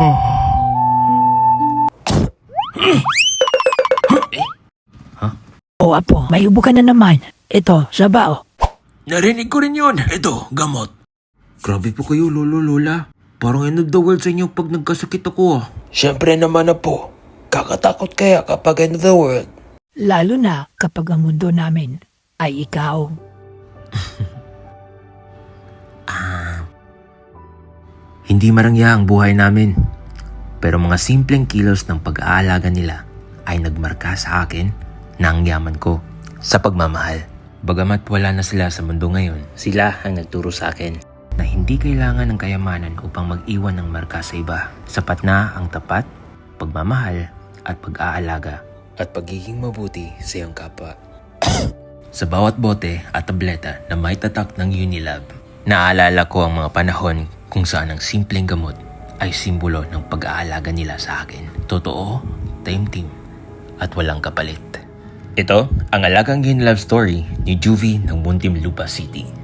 O apo, may ubo ka na naman. Ito, sabao. Narinig ko rin yun. Ito, gamot. Grabe po kayo, lolo, lola. Parang end of the world sa inyo pag nagkasakit ako ah. Siyempre naman na po. Kakatakot kaya kapag end of the world. Lalo na kapag ang mundo namin ay ikaw. Hindi marangya ang buhay namin. Pero mga simpleng kilos ng pag-aalaga nila ay nagmarka sa akin na ang yaman ko sa pagmamahal. Bagamat wala na sila sa mundo ngayon, sila ang nagturo sa akin na hindi kailangan ng kayamanan upang mag-iwan ng marka sa iba. Sapat na ang tapat, pagmamahal at pag-aalaga at pagiging mabuti sa iyong kapwa. sa bawat bote at tableta na may tatak ng Unilab, naalala ko ang mga panahon kung saan ang simpleng gamot ay simbolo ng pag-aalaga nila sa akin. Totoo, taimtim, at walang kapalit. Ito ang Alagang Unilab story ni Juvie ng Muntinlupa City.